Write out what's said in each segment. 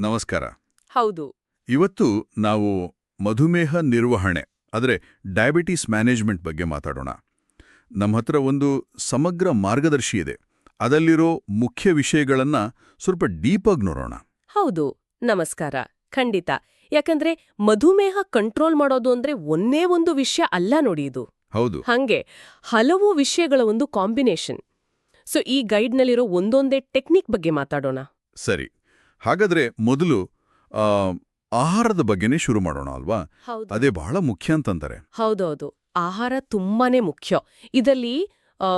ನಮಸ್ಕಾರ. ಹೌದು. ಇವತ್ತು ನಾವು ಮಧುಮೇಹ ನಿರ್ವಹಣೆ ಅಂದರೆ ಡಯಾಬಿಟೀಸ್ ಮ್ಯಾನೇಜ್ಮೆಂಟ್ ಬಗ್ಗೆ ಮಾತಾಡೋಣ. ನಮ್ಮ ಹತ್ರ ಒಂದು ಸಮಗ್ರ ಮಾರ್ಗದರ್ಶಿ ಇದೆ. ಅದಲ್ಲಿರೋ ಮುಖ್ಯ ವಿಷಯಗಳನ್ನ ಸ್ವಲ್ಪ ಡೀಪಾಗಿ ನೋಡೋಣ. ಹೌದು ನಮಸ್ಕಾರ. ಖಂಡಿತ. ಯಾಕಂದ್ರೆ ಮಧುಮೇಹ ಕಂಟ್ರೋಲ್ ಮಾಡೋದು ಅಂದ್ರೆ ಒಂದೇ ಒಂದು ವಿಷಯ ಅಲ್ಲ ನೋಡಿ ಇದು. ಹೌದು. ಹಂಗೆ ಹಲವು ವಿಷಯಗಳ ಒಂದು ಕಾಂಬಿನೇಷನ್ ಸೊ ಈ ಗೈಡ್ನಲ್ಲಿರೋ ಒಂದೊಂದೇ ಟೆಕ್ನಿಕ್ ಬಗ್ಗೆ ಮಾತಾಡೋಣ. ಸರಿ. ಹಾಗಾದ್ರೆ ಮೊದಲು ಆಹಾರದ ಬಗ್ಗೆನೇ ಶುರು ಮಾಡೋಣ ಅಲ್ವಾ? ಅದೇ ಬಹಳ ಮುಖ್ಯ ಅಂತಂತಾರೆ. ಹೌದೌದು. ಆಹಾರ ತುಂಬಾನೇ ಮುಖ್ಯ. ಇದರಲ್ಲಿ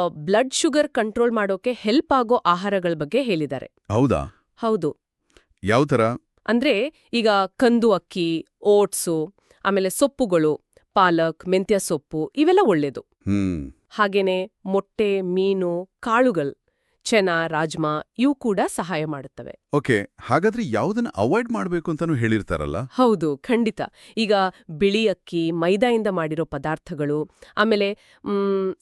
ಬ್ಲಡ್ ಶುಗರ್ ಕಂಟ್ರೋಲ್ ಮಾಡೋಕೆ ಹೆಲ್ಪ್ ಆಗೋ ಆಹಾರಗಳ ಬಗ್ಗೆ ಹೇಳಿದ್ದಾರೆ. ಹೌದಾ? ಹೌದು. ಯಾವ ಥರ ಅಂದ್ರೆ ಈಗ ಕಂದು ಅಕ್ಕಿ ಓಟ್ಸು ಆಮೇಲೆ ಸೊಪ್ಪುಗಳು ಪಾಲಕ್ ಮೆಂತ್ಯ ಸೊಪ್ಪು ಇವೆಲ್ಲ ಒಳ್ಳೇದು. ಹ್ಮ್. ಹಾಗೇನೆ ಮೊಟ್ಟೆ ಮೀನು ಕಾಳುಗಳು. ಚೆನ್ನ ರಾಜ್ಮಾ ಇವು ಕೂಡ ಸಹಾಯ ಮಾಡುತ್ತವೆ. ಓಕೆ ಹಾಗಾದ್ರೆ ಯಾವುದನ್ನು ಅವಾಯ್ಡ್ ಮಾಡಬೇಕು ಅಂತಾನು ಹೇಳಿರ್ತಾರಲ್ಲ? ಹೌದು ಖಂಡಿತ. ಈಗ ಬಿಳಿ ಅಕ್ಕಿ ಮೈದಾಯಿಂದ ಮಾಡಿರೋ ಪದಾರ್ಥಗಳು ಆಮೇಲೆ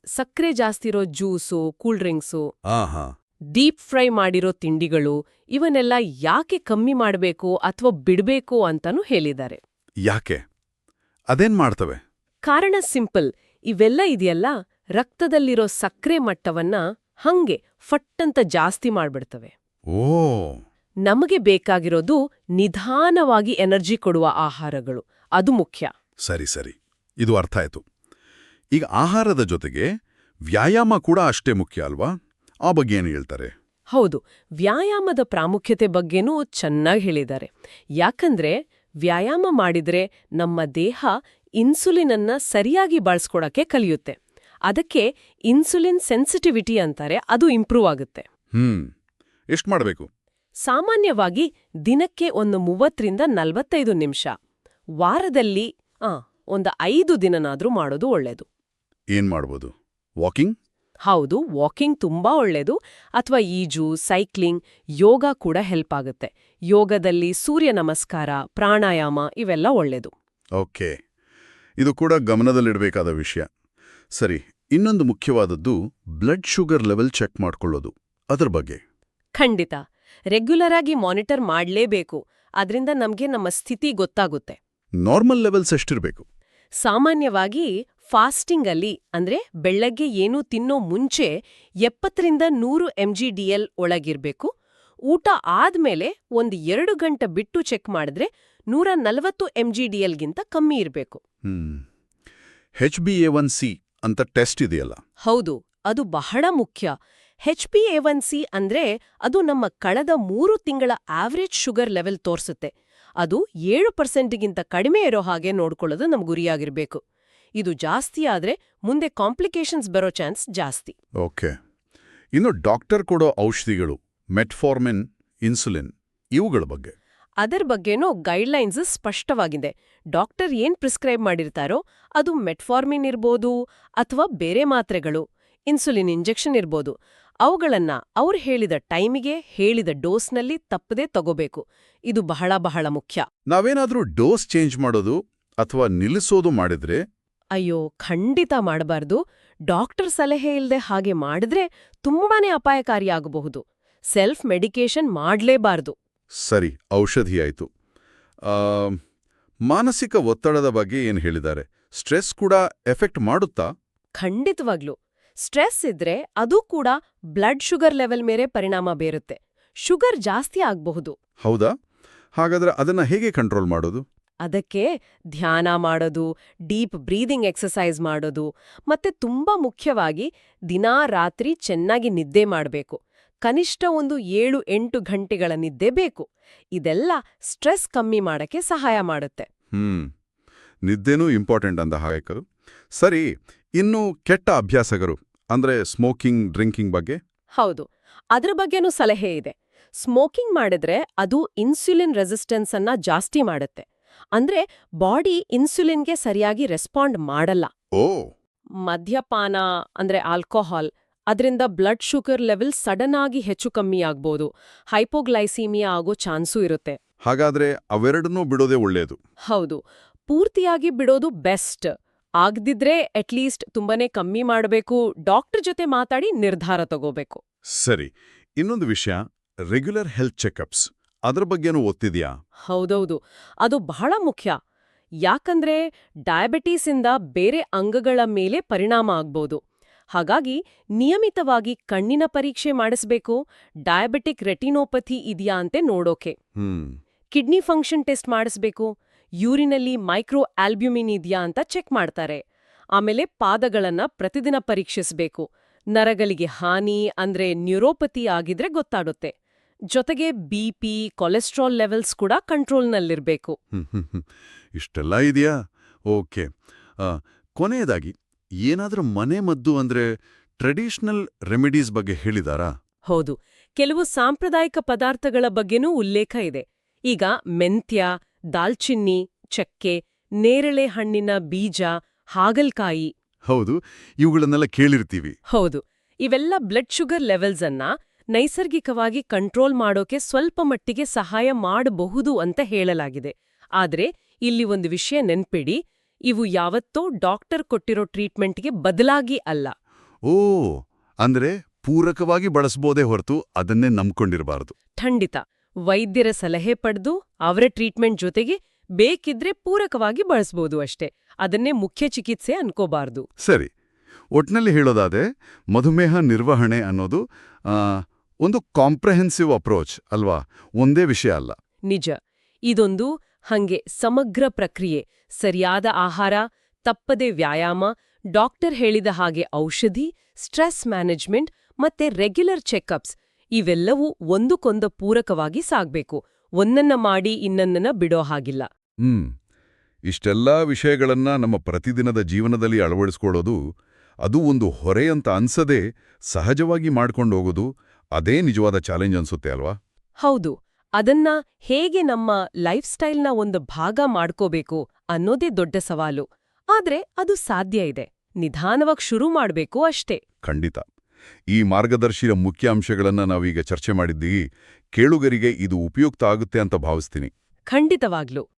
ಸಕ್ಕರೆ ಜಾಸ್ತಿ ಇರೋ ಜ್ಯೂಸು ಕೂಲ್ ಡ್ರಿಂಕ್ಸು ಆಹಾ. ಡೀಪ್ ಫ್ರೈ ಮಾಡಿರೋ ತಿಂಡಿಗಳು ಇವನ್ನೆಲ್ಲ ಯಾಕೆ ಕಮ್ಮಿ ಮಾಡಬೇಕು ಅಥವಾ ಬಿಡಬೇಕು ಅಂತಾನೂ ಹೇಳಿದ್ದಾರೆ. ಯಾಕೆ? ಅದೇನ್ ಮಾಡ್ತವೆ? ಕಾರಣ ಸಿಂಪಲ್ ಇವೆಲ್ಲ ಇದೆಯಲ್ಲ ರಕ್ತದಲ್ಲಿರೋ ಸಕ್ಕರೆ ಮಟ್ಟವನ್ನ ಹಂಗೆ ಫಟ್ಟಂತ ಜಾಸ್ತಿ ಮಾಡ್ಬಿಡ್ತವೆ. ಓ. ನಮಗೆ ಬೇಕಾಗಿರೋದು ನಿಧಾನವಾಗಿ ಎನರ್ಜಿ ಕೊಡುವ ಆಹಾರಗಳು. ಅದು ಮುಖ್ಯ. ಸರಿ ಸರಿ. ಇದು ಅರ್ಥ ಆಯ್ತು. ಈಗ ಆಹಾರದ ಜೊತೆಗೆ ವ್ಯಾಯಾಮ ಕೂಡ ಅಷ್ಟೇ ಮುಖ್ಯ ಅಲ್ವಾ? ಆ ಬಗ್ಗೆ ಏನು ಹೇಳ್ತಾರೆ? ಹೌದು. ವ್ಯಾಯಾಮದ ಪ್ರಾಮುಖ್ಯತೆ ಬಗ್ಗೆನೂ ಚೆನ್ನಾಗಿ ಹೇಳಿದ್ದಾರೆ. ಯಾಕಂದ್ರೆ ವ್ಯಾಯಾಮ ಮಾಡಿದ್ರೆ ನಮ್ಮ ದೇಹ ಇನ್ಸುಲಿನನ್ನ ಸರಿಯಾಗಿ ಬಳಸ್ಕೊಡಕ್ಕೆ ಕಲಿಯುತ್ತೆ. ಅದಕ್ಕೆ ಇನ್ಸುಲಿನ್ ಸೆನ್ಸಿಟಿವಿಟಿ ಅಂತಾರೆ ಅದು ಇಂಪ್ರೂವ್ ಆಗುತ್ತೆ. ಹ್ಮ್. ಎಷ್ಟು ಮಾಡಬೇಕು? ಸಾಮಾನ್ಯವಾಗಿ ದಿನಕ್ಕೆ ಒಂದು ಮೂವತ್ತರಿಂದ ನಲವತ್ತೈದು ನಿಮಿಷ. ವಾರದಲ್ಲಿ ಆ ಒಂದು ಐದು ದಿನನಾದ್ರೂ ಮಾಡೋದು ಒಳ್ಳೆಯದು ಏನ್ ಮಾಡ್ಬೋದು? ವಾಕಿಂಗ್? ಹೌದು ವಾಕಿಂಗ್ ತುಂಬಾ ಒಳ್ಳೆಯದು ಅಥವಾ ಈಜು ಸೈಕ್ಲಿಂಗ್ ಯೋಗ ಕೂಡ ಹೆಲ್ಪ್ ಆಗುತ್ತೆ. ಯೋಗದಲ್ಲಿ ಸೂರ್ಯ ನಮಸ್ಕಾರ ಪ್ರಾಣಾಯಾಮ ಇವೆಲ್ಲ ಒಳ್ಳೆಯದು ಓಕೆ. ಇದು ಕೂಡ ಗಮನದಲ್ಲಿಡಬೇಕಾದ ವಿಷಯ. ಸರಿ ಇನ್ನೊಂದು ಮುಖ್ಯವಾದದ್ದು ಬ್ಲಡ್ ಶುಗರ್ ಲೆವೆಲ್ ಚೆಕ್ ಮಾಡ್ಕೊಳ್ಳೋದು. ಅದರ ಬಗ್ಗೆ. ಖಂಡಿತ. ರೆಗ್ಯುಲರ್ ಆಗಿ ಮಾನಿಟರ್ ಮಾಡಲೇಬೇಕು. ಅದರಿಂದ ನಮಗೆ ನಮ್ಮ ಸ್ಥಿತಿ ಗೊತ್ತಾಗುತ್ತೆ. ನಾರ್ಮಲ್ ಲೆವೆಲ್ಸ್ ಎಷ್ಟಿರಬೇಕು? ಸಾಮಾನ್ಯವಾಗಿ ಫಾಸ್ಟಿಂಗ್ ಅಲ್ಲಿ ಅಂದ್ರೆ ಬೆಳ್ಳಗ್ಗೆ ಏನೂ ತಿನ್ನೋ ಮುಂಚೆ ಎಪ್ಪತ್ತರಿಂದ ನೂರು ಎಂಜಿಡಿಎಲ್ ಒಳಗಿರ್ಬೇಕು. ಊಟ ಆದ್ಮೇಲೆ ಒಂದು ಎರಡು ಗಂಟೆ ಬಿಟ್ಟು ಚೆಕ್ ಮಾಡಿದ್ರೆ ನೂರ ನಲವತ್ತು ಎಂಜಿಡಿಎಲ್ಗಿಂತ ಕಮ್ಮಿ ಇರಬೇಕು. H B A one C ಅಂತ ಟೆಸ್ಟ್ ಇದೆಯಲ್ಲ. ಹೌದು ಅದು ಬಹಳ ಮುಖ್ಯ. H P A one C ಅಂದ್ರೆ ಅದು ನಮ್ಮ ಕಳೆದ ಮೂರು ತಿಂಗಳ ಆವ್ರೇಜ್ ಶುಗರ್ ಲೆವೆಲ್ ತೋರಿಸುತ್ತೆ. ಅದು ಏಳು ಪರ್ಸೆಂಟ್ಗಿಂತ ಕಡಿಮೆ ಇರೋ ಹಾಗೆ ನೋಡ್ಕೊಳ್ಳೋದು ನಮ್ ಗುರಿಯಾಗಿರ್ಬೇಕು. ಇದು ಜಾಸ್ತಿ ಆದ್ರೆ ಮುಂದೆ ಕಾಂಪ್ಲಿಕೇಶನ್ಸ್ ಬರೋ ಚಾನ್ಸ್ ಜಾಸ್ತಿ. ಓಕೆ. ಇನ್ನು ಡಾಕ್ಟರ್ ಕೊಡೋ ಔಷಧಿಗಳು ಮೆಟ್ಫಾರ್ಮಿನ್ ಇನ್ಸುಲಿನ್ ಇವುಗಳ ಬಗ್ಗೆ. ಅದರ ಬಗ್ಗೆನೂ ಗೈಡ್ಲೈನ್ಸ್ ಸ್ಪಷ್ಟವಾಗಿದೆ. ಡಾಕ್ಟರ್ ಏನ್ ಪ್ರಿಸ್ಕ್ರೈಬ್ ಮಾಡಿರ್ತಾರೋ ಅದು ಮೆಟ್ಫಾರ್ಮಿನ್ ಇರ್ಬೋದು ಅಥವಾ ಬೇರೆ ಮಾತ್ರೆಗಳು ಇನ್ಸುಲಿನ್ ಇಂಜೆಕ್ಷನ್ ಇರ್ಬೋದು. ಅವುಗಳನ್ನ ಅವ್ರು ಹೇಳಿದ ಟೈಮಿಗೆ ಹೇಳಿದ ಡೋಸ್ನಲ್ಲಿ ತಪ್ಪದೇ ತಗೋಬೇಕು. ಇದು ಬಹಳ ಬಹಳ ಮುಖ್ಯ. ನಾವೇನಾದ್ರೂ ಡೋಸ್ ಚೇಂಜ್ ಮಾಡೋದು ಅಥವಾ ನಿಲ್ಲಿಸೋದು ಮಾಡಿದ್ರೆ? ಅಯ್ಯೋ ಖಂಡಿತ ಮಾಡಬಾರ್ದು. ಡಾಕ್ಟರ್ ಸಲಹೆ ಇಲ್ಲದೆ ಹಾಗೆ ಮಾಡಿದ್ರೆ ತುಂಬಾನೇ ಅಪಾಯಕಾರಿಯಾಗಬಹುದು ಸೆಲ್ಫ್ ಮೆಡಿಕೇಶನ್ ಮಾಡ್ಲೇಬಾರ್ದು. ಸರಿ ಔಷಧಿಯಾಯಿತು ಆ, ಮಾನಸಿಕ ಒತ್ತಡದ ಬಗ್ಗೆ ಏನು ಹೇಳಿದ್ದಾರೆ? ಸ್ಟ್ರೆಸ್ ಕೂಡ ಎಫೆಕ್ಟ್ ಮಾಡುತ್ತಾ? ಖಂಡಿತವಾಗ್ಲೂ. ಸ್ಟ್ರೆಸ್ ಇದ್ರೆ ಅದು ಕೂಡ ಬ್ಲಡ್ ಶುಗರ್ ಲೆವೆಲ್ ಮೇಲೆ ಪರಿಣಾಮ ಬೀರುತ್ತೆ. ಶುಗರ್ ಜಾಸ್ತಿ ಆಗಬಹುದು. ಹೌದಾ? ಹಾಗಾದ್ರೆ ಅದನ್ನ ಹೇಗೆ ಕಂಟ್ರೋಲ್ ಮಾಡೋದು? ಅದಕ್ಕೆ ಧ್ಯಾನ ಮಾಡೋದು ಡೀಪ್ ಬ್ರೀದಿಂಗ್ ಎಕ್ಸಸೈಸ್ ಮಾಡೋದು ಮತ್ತೆ ತುಂಬಾ ಮುಖ್ಯವಾಗಿ ದಿನಾ ರಾತ್ರಿ ಚೆನ್ನಾಗಿ ನಿದ್ದೆ ಮಾಡಬೇಕು. ಕನಿಷ್ಠ ಒಂದು ಏಳು ಎಂಟು ಗಂಟೆಗಳ ನಿದ್ದೆ ಬೇಕು. ಇದೆಲ್ಲ ಸ್ಟ್ರೆಸ್ ಕಮ್ಮಿ ಮಾಡಕ್ಕೆ ಸಹಾಯ ಮಾಡುತ್ತೆ. ಹ್ಮ್. ನಿದ್ದೆನೂ ಇಂಪಾರ್ಟೆಂಟ್ ಅಂದ ಹಾಯಕರು ಸರಿ ಇನ್ನು ಕೆಟ್ಟ ಅಭ್ಯಾಸಗರು ಅಂದ್ರೆ ಸ್ಮೋಕಿಂಗ್ ಡ್ರಿಂಕಿಂಗ್ ಬಗ್ಗೆ? ಹೌದು. ಅದ್ರ ಬಗ್ಗೆನೂ ಸಲಹೆ ಇದೆ. ಸ್ಮೋಕಿಂಗ್ ಮಾಡಿದ್ರೆ ಅದು ಇನ್ಸುಲಿನ್ ರೆಸಿಸ್ಟೆನ್ಸ್ ಅನ್ನ ಜಾಸ್ತಿ ಮಾಡುತ್ತೆ. ಅಂದ್ರೆ ಬಾಡಿ ಇನ್ಸುಲಿನ್ಗೆ ಸರಿಯಾಗಿ ರೆಸ್ಪಾಂಡ್ ಮಾಡಲ್ಲ. ಓ. ಮದ್ಯಪಾನ ಅಂದ್ರೆ ಆಲ್ಕೋಹಾಲ್ ಅದರಿಂದ ಬ್ಲಡ್ ಶುಗರ್ ಲೆವೆಲ್ ಸಡನ್ ಆಗಿ ಹೆಚ್ಚು ಕಮ್ಮಿ ಆಗ್ಬೋದು. ಹೈಪೋಗ್ಲೈಸೀಮಿಯಾ ಆಗೋ ಚಾನ್ಸೂ ಇರುತ್ತೆ. ಹಾಗಾದ್ರೆ ಅವೆರಡನ್ನೂ ಬಿಡೋದೇ ಒಳ್ಳೆಯದು ಹೌದು. ಪೂರ್ತಿಯಾಗಿ ಬಿಡೋದು ಬೆಸ್ಟ್ ಆಗ್ದಿದ್ರೆ ಅಟ್ಲೀಸ್ಟ್ ತುಂಬಾನೇ ಕಮ್ಮಿ ಮಾಡಬೇಕು. ಡಾಕ್ಟರ್ ಜೊತೆ ಮಾತಾಡಿ ನಿರ್ಧಾರ ತಗೋಬೇಕು. ಸರಿ. ಇನ್ನೊಂದು ವಿಷಯ ರೆಗ್ಯುಲರ್ ಹೆಲ್ತ್ ಚೆಕಪ್ಸ್ ಅದರ ಬಗ್ಗೆನೂ ಒತ್ತಿದ್ಯಾ ಹೌದೌದು. ಅದು ಬಹಳ ಮುಖ್ಯ. ಯಾಕಂದ್ರೆ ಡಯಾಬಿಟೀಸಿಂದ ಬೇರೆ ಅಂಗಗಳ ಮೇಲೆ ಪರಿಣಾಮ ಆಗ್ಬೋದು. ಹಾಗಾಗಿ ನಿಯಮಿತವಾಗಿ ಕಣ್ಣಿನ ಪರೀಕ್ಷೆ ಮಾಡಿಸ್ಬೇಕು ಡಯಾಬಿಟಿಕ್ ರೆಟಿನೋಪಥಿ ಇದೆಯಾ ಅಂತೆ ನೋಡೋಕೆ. ಕಿಡ್ನಿ ಫಂಕ್ಷನ್ ಟೆಸ್ಟ್ ಮಾಡಿಸ್ಬೇಕು ಯೂರಿನಲ್ಲಿ ಮೈಕ್ರೋ ಆಲ್ಬ್ಯುಮಿನ್ ಇದೆಯಾ ಅಂತ ಚೆಕ್ ಮಾಡ್ತಾರೆ. ಆಮೇಲೆ ಪಾದಗಳನ್ನ ಪ್ರತಿದಿನ ಪರೀಕ್ಷಿಸಬೇಕು. ನರಗಳಿಗೆ ಹಾನಿ ಅಂದ್ರೆ ನ್ಯೂರೋಪತಿ ಆಗಿದ್ರೆ ಗೊತ್ತಾಗುತ್ತೆ. ಜೊತೆಗೆ ಬಿಪಿ ಕೊಲೆಸ್ಟ್ರಾಲ್ ಲೆವೆಲ್ಸ್ ಕೂಡ ಕಂಟ್ರೋಲ್ನಲ್ಲಿರ್ಬೇಕು. ಇಷ್ಟೆಲ್ಲ ಇದೆಯಾ? ಓಕೆ. ಕೊನೆಯದಾಗಿ ಏನಾದ್ರೂ ಮನೆ ಮದ್ದು ಅಂದ್ರೆ ಟ್ರೆಡಿಷನಲ್ ರೆಮಿಡೀಸ್ ಬಗ್ಗೆ ಹೇಳಿದಾರಾ? ಹೌದು. ಕೆಲವು ಸಾಂಪ್ರದಾಯಿಕ ಪದಾರ್ಥಗಳ ಬಗ್ಗೆನೂ ಉಲ್ಲೇಖ ಇದೆ. ಈಗ ಮೆಂತ್ಯ ದಾಲ್ಚಿನ್ನಿ ಚಕ್ಕೆ ನೇರಳೆ ಹಣ್ಣಿನ ಬೀಜ ಹಾಗಲ್ಕಾಯಿ. ಹೌದು. ಇವುಗಳನ್ನೆಲ್ಲ ಕೇಳಿರ್ತೀವಿ. ಹೌದು. ಇವೆಲ್ಲ ಬ್ಲಡ್ ಶುಗರ್ ಲೆವೆಲ್ಸ್ ಅನ್ನ ನೈಸರ್ಗಿಕವಾಗಿ ಕಂಟ್ರೋಲ್ ಮಾಡೋಕೆ ಸ್ವಲ್ಪ ಮಟ್ಟಿಗೆ ಸಹಾಯ ಮಾಡಬಹುದು ಅಂತ ಹೇಳಲಾಗಿದೆ. ಆದ್ರೆ ಇಲ್ಲಿ ಒಂದು ವಿಷಯ ನೆನ್ಪಿಡಿ. ಇವು ಯಾವತ್ತೋ ಡಾಕ್ಟರ್ ಕೊಟ್ಟಿರೋ ಟ್ರೀಟ್ಮೆಂಟ್ಗೆ ಬದಲಾಗಿ ಅಲ್ಲ. ಓ ಅಂದ್ರೆ ಪೂರಕವಾಗಿ ಬಳಸಬಹುದೇ ಹೊರತು ಅದನ್ನೇ ನಂಬ್ಕೊಂಡಿರಬಾರದು. ಖಂಡಿತ. ವೈದ್ಯರ ಸಲಹೆ ಪಡೆದು ಅವರ ಟ್ರೀಟ್ಮೆಂಟ್ ಜೊತೆಗೆ ಬೇಕಿದ್ರೆ ಪೂರಕವಾಗಿ ಬಳಸ್ಬೋದು ಅಷ್ಟೇ. ಅದನ್ನೇ ಮುಖ್ಯ ಚಿಕಿತ್ಸೆ ಅನ್ಕೋಬಾರ್ದು. ಸರಿ. ಒಟ್ನಲ್ಲಿ ಹೇಳೋದಾದ್ರೆ ಮಧುಮೇಹ ನಿರ್ವಹಣೆ ಅನ್ನೋದು ಆ, ಒಂದು ಕಾಂಪ್ರಹೆನ್ಸಿವ್ ಅಪ್ರೋಚ್ ಅಲ್ವಾ? ಒಂದೇ ವಿಷಯ ಅಲ್ಲ. ನಿಜ. ಇದೊಂದು ಹಂಗೆ ಸಮಗ್ರ ಪ್ರಕ್ರಿಯೆ ಸರಿಯಾದ ಆಹಾರ ತಪ್ಪದೆ ವ್ಯಾಯಾಮ ಡಾಕ್ಟರ್ ಹೇಳಿದ ಹಾಗೆ ಔಷಧಿ ಸ್ಟ್ರೆಸ್ ಮ್ಯಾನೇಜ್ಮೆಂಟ್ ಮತ್ತೆ ರೆಗ್ಯುಲರ್ ಚೆಕಪ್ಸ್ ಇವೆಲ್ಲವೂ ಒಂದಕ್ಕೊಂದ ಪೂರಕವಾಗಿ ಸಾಗ್ಬೇಕು. ಒಂದನ್ನ ಮಾಡಿ ಇನ್ನೊಂದನ್ನ ಬಿಡೋ ಹಾಗಿಲ್ಲ. ಹ್ಮ್. ಇಷ್ಟೆಲ್ಲ ವಿಷಯಗಳನ್ನ ನಮ್ಮ ಪ್ರತಿದಿನದ ಜೀವನದಲ್ಲಿ ಅಳವಡಿಸ್ಕೊಳ್ಳೋದು ಅದು ಒಂದು ಹೊರೆ ಅಂತ ಅನ್ಸದೆ ಸಹಜವಾಗಿ ಮಾಡ್ಕೊಂಡು ಹೋಗೋದು ಅದೇ ನಿಜವಾದ ಚಾಲೆಂಜ್ ಅನ್ಸುತ್ತೆ ಅಲ್ವಾ? ಹೌದು. ಅದನ್ನ ಹೇಗೆ ನಮ್ಮ ಲೈಫ್ ಸ್ಟೈಲ್ನ ಒಂದು ಭಾಗ ಮಾಡ್ಕೋಬೇಕು ಅನ್ನೋದೇ ದೊಡ್ಡ ಸವಾಲು. ಆದ್ರೆ ಅದು ಸಾಧ್ಯ ಇದೆ. ನಿಧಾನವಾಗಿ ಶುರು ಮಾಡಬೇಕು ಅಷ್ಟೇ. ಖಂಡಿತ. ಈ ಮಾರ್ಗದರ್ಶಿಯ ಮುಖ್ಯ ಅಂಶಗಳನ್ನ ನಾವೀಗ ಚರ್ಚೆ ಮಾಡಿದ್ದೀವಿ ಕೇಳುಗರಿಗೆ ಇದು ಉಪಯುಕ್ತ ಆಗುತ್ತೆ ಅಂತ ಭಾವಿಸ್ತೀನಿ. ಖಂಡಿತವಾಗ್ಲೂ.